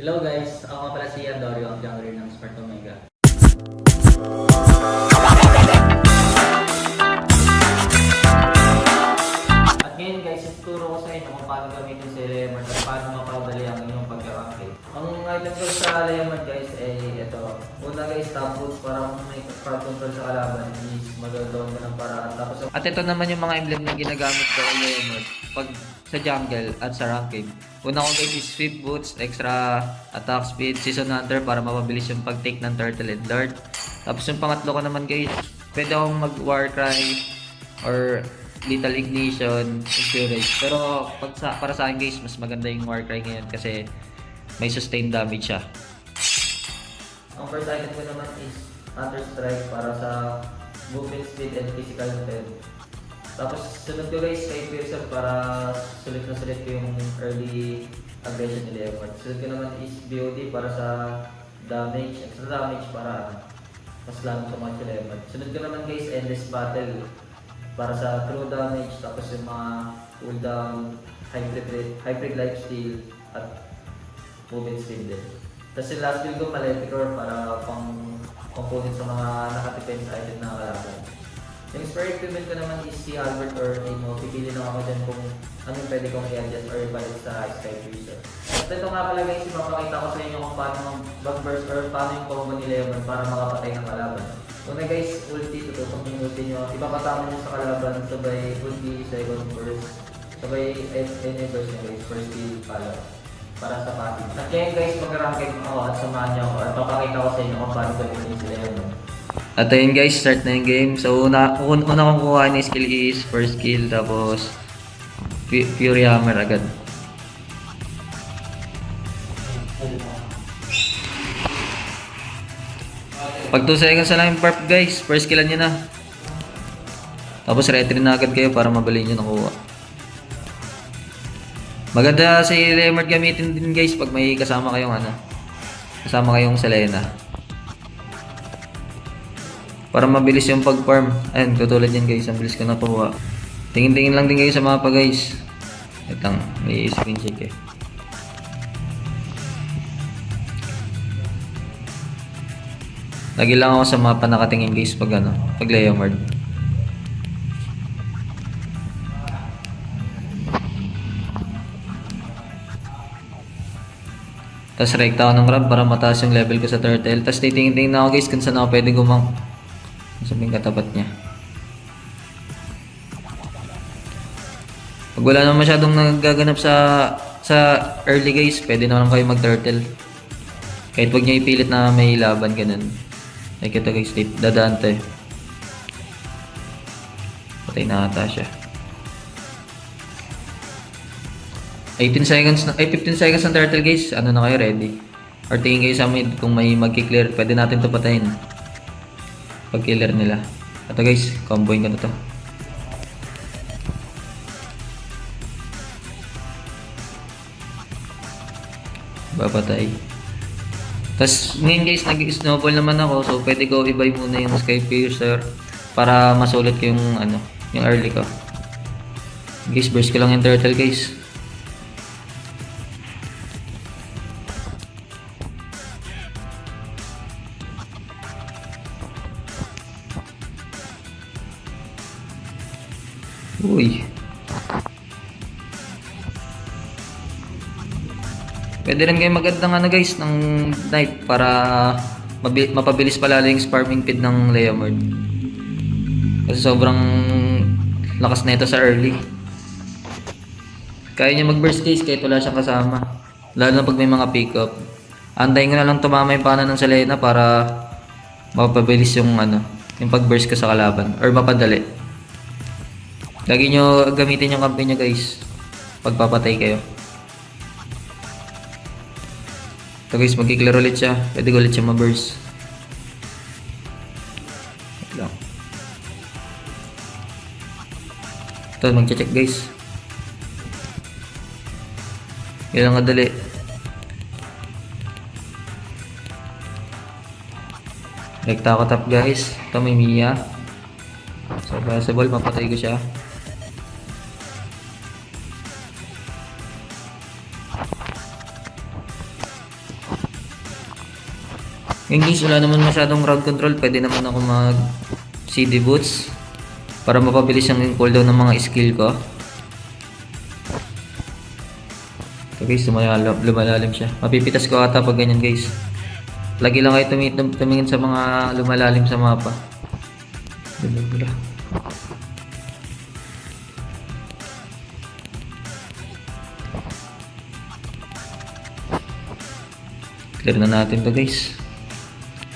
Hello guys, ako pala si Andorio, ang jungler ng Smart Omega. At ngayon guys, ituturo ko sa inyo kung paano gamitin si Lemon at paano mapadali ang inyong pagkakampi. Ang item ko sa Lemon guys ay ito. Una guys, top boots para may crowd control sa kalaban is magagawa mo ng paraan. Tapos At ito naman yung mga emblem na ginagamit ko kay Leonard pag sa jungle at sa ranked. Una ko guys is Swift Boots, extra attack speed, Season Hunter para mapabilis yung pag-take ng Turtle and Lord. Tapos yung pangatlo ko naman guys, pwede akong mag Warcry or Lethal Ignition, Infuriate. Pero pag sa, para sa akin guys, mas maganda yung Warcry ngayon kasi may sustained damage siya. Ang first item ko naman is Hunter Strike para sa movement speed and physical defense. Tapos sunod ko guys kay Pearson para sulit na sulit ko yung early aggression ni Leopard. Sunod ko naman is BOD para sa damage, extra damage para mas lalo sa mga Leopard. Sunod ko naman guys Endless Battle para sa true damage tapos yung mga cooldown, hybrid, hybrid lifesteal at movement speed din. Tapos yung last build ko Maleficor para pang component sa mga nakatipid sa item na. Yung spare equipment ko naman is si Albert or Amo. Pipili lang ako dyan kung anong pwede kong i-adjust or i-balik sa Sky Freezer. At ito nga pala guys, ipapakita ko sa inyo kung paano mag-burst or paano yung combo ni Lemon para makapatay ng kalaban. Una guys, ulti, tututok yung ulti nyo. Ipapatama nyo sa kalaban, sabay ulti, second burst. Sabay any burst nyo guys, first kill, follow para sa passive. At ngayon guys, mag-ranking ako at samahan niyo ako at papakita ko sa inyo kung paano gamitin si Lemon. At ayun guys, start na yung game. So una, un una kong kuha ni skill is first kill tapos Fu- Fury Hammer agad. Pag 2 seconds na lang yung guys, first killan nyo na. Tapos retry na agad kayo para mabali nyo nakuha. Maganda si Lemert gamitin din guys pag may kasama kayong ano. Kasama kayong Selena. Para mabilis yung pag-farm. Ayun, katulad yan guys. Ang bilis ko nakuha. Tingin-tingin lang din kayo sa mapa guys. Wait lang, may screen check eh. Lagi lang ako sa mapa nakatingin guys pag ano, pag Leomord. Tapos rekta ako ng grab para mataas yung level ko sa turtle. Tapos titingin-tingin na ako guys kung saan ako pwede gumang. Sabihin katapat niya. Pag wala naman masyadong nagaganap sa sa early guys, pwede naman kayo mag-turtle. Kahit wag niya ipilit na may laban ganun. Like ito guys, dadaan eh. Patay na ata siya. 18 seconds na, ay 15 seconds ng turtle guys, ano na kayo ready? Or tingin kayo sa mid kung may magki-clear, pwede natin to patayin. Pag killer nila. Ito guys, comboing ko na to. Babatay. Tapos ngayon guys, nag-snowball naman ako, so pwede ko i-buy muna yung Sky Piercer para masulit ko yung ano, yung early ko. Guys, burst ko lang yung turtle guys. Pwede rin kayo maganda ng ano guys, ng knife para mapabilis palalo yung farming feed ng Leomord. Kasi sobrang lakas na ito sa early. Kaya niya mag-burst case kahit wala siyang kasama. Lalo na pag may mga pick-up. Antayin ko na lang tumama yung pana ng Selena para mapabilis yung ano, yung pag-burst ko sa kalaban or mapadali. Lagi nyo gamitin yung kampi nyo guys. Pagpapatay kayo. Ito guys, magkiklear ulit siya. Pwede ko ulit siya ma-burst. Lang. Ito, mag-check guys. Yan lang kadali. Rekta ako top guys. Ito may Mia. So possible mapatay ko siya. Yung guys, wala naman masyadong crowd control. Pwede naman ako mag CD boots para mapabilis ang cooldown ng mga skill ko. So guys, lumalalim, lumalalim siya. Mapipitas ko ata pag ganyan guys. Lagi lang kayo tumi tum- tumingin sa mga lumalalim sa mapa. Dula. Clear na natin to guys.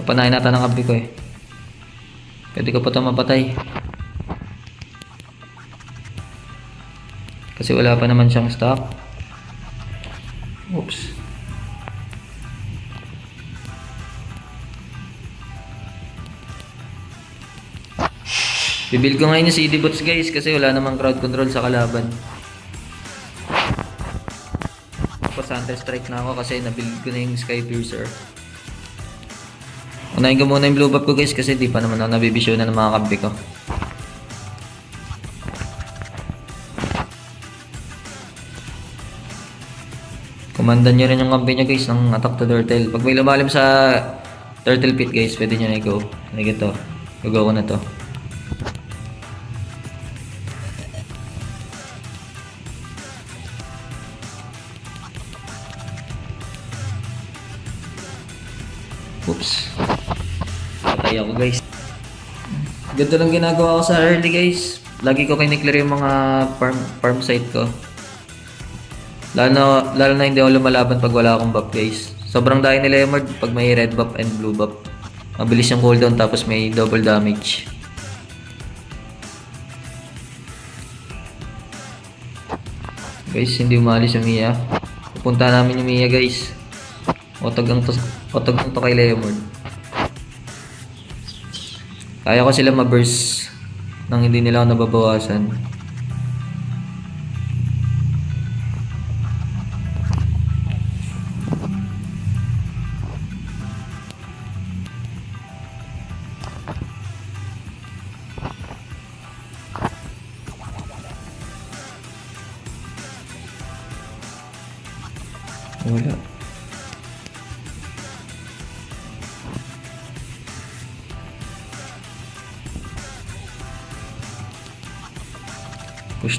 Papanayin natin ang kampi ko eh. Pwede ko pa ito mapatay. Kasi wala pa naman siyang stock. Oops. Bibil ko ngayon yung CD bots guys kasi wala namang crowd control sa kalaban. Tapos Hunter Strike na ako kasi nabuild ko na yung Sky Piercer. Unahin ko muna yung blue buff ko guys kasi di pa naman ako nabibisyo na ng mga kampi ko. Kumandan nyo rin yung kampi nyo guys ng attack to turtle. Pag may lumalim sa turtle pit guys, pwede nyo na i-go. Like ito. Go ko na to. Patay ako guys. Ganito lang ginagawa ko sa early guys. Lagi ko kiniklear yung mga farm, farm site ko. Lalo lalo na hindi ako lumalaban pag wala akong buff guys. Sobrang dahil nila yung pag may red buff and blue buff. Mabilis yung cooldown tapos may double damage. Guys, hindi umalis yung Mia. Pupunta namin yung Mia guys. Otog ang to, otog ang to kay Leomord. Kaya ko sila ma-burst nang hindi nila ako nababawasan. Wala.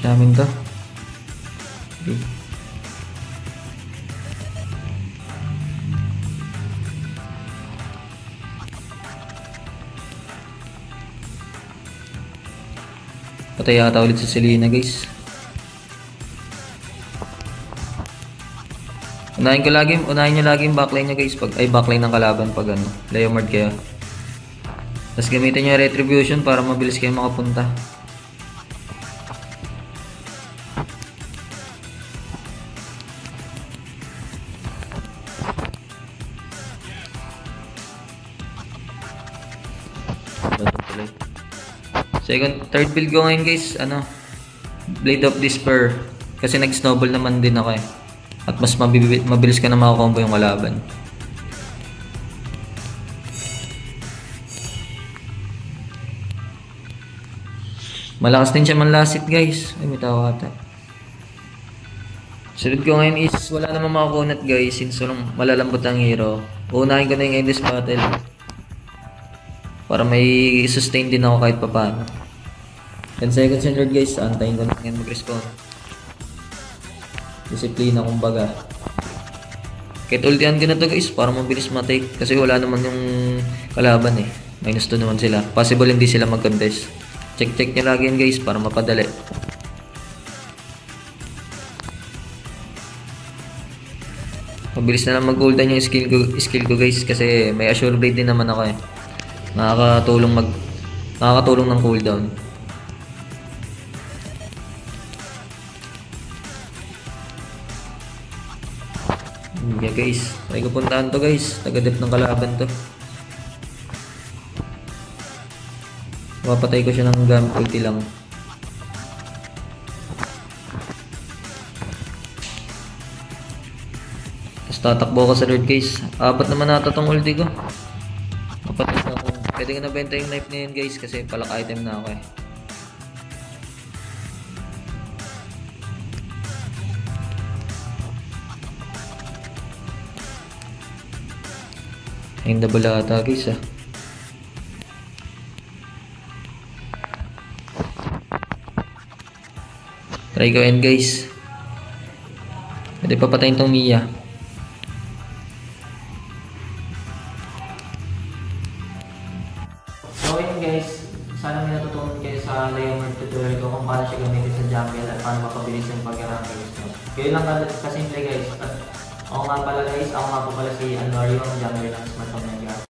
Push namin to. Okay. Patay yata ulit si Selena guys. Unahin ko lagi, unahin nyo lagi yung backline nyo guys pag ay backline ng kalaban pag ano, Leomord kayo. Tapos gamitin nyo retribution para mabilis kayo makapunta. Tuloy. Second, third build ko ngayon guys, ano, Blade of Despair. Kasi nag-snowball naman din ako eh. At mas mabilis ka na makakombo yung kalaban. Malakas din siya manlasit guys. Ay, may tao ata. Sunod ko ngayon is wala namang makakunat guys since walang malalambot ang hero. Uunahin ko na yung endless battle. Para may sustain din ako kahit papaano. 10 seconds Lord guys, antayin ko na yan mag-respawn. Disiplina kumbaga. Kahit ultihan ko na to guys, para mabilis matake. Kasi wala naman yung kalaban eh. Minus 2 naman sila. Possible hindi sila mag-contest. Check-check nyo lagi yan guys para mapadali. Mabilis na lang mag-cooldown yung skill ko, skill ko guys kasi may assure blade din naman ako eh. Nakakatulong mag nakakatulong ng cooldown. Yeah guys, may pupuntahan to guys. Taga-dep ng kalaban to. Mapatay ko siya ng gamit ulti lang. Tapos tatakbo ako sa third case. Apat naman nata tong ulti ko. Pwede ko na yung knife na yun guys kasi palak item na ako eh. Yung double ata guys ah. Try ko yan guys. Pwede papatayin tong Mia. So yun guys, sana may natutunan kayo sa Layomerd tutorial ko kung paano siya gamitin sa jungle at paano mapabilis yung pag-ranking mo. Ganyan lang ka- kasimple guys. At ako nga pala guys, ako nga po pala si Anwario, ang jungle ng Smart Home Nag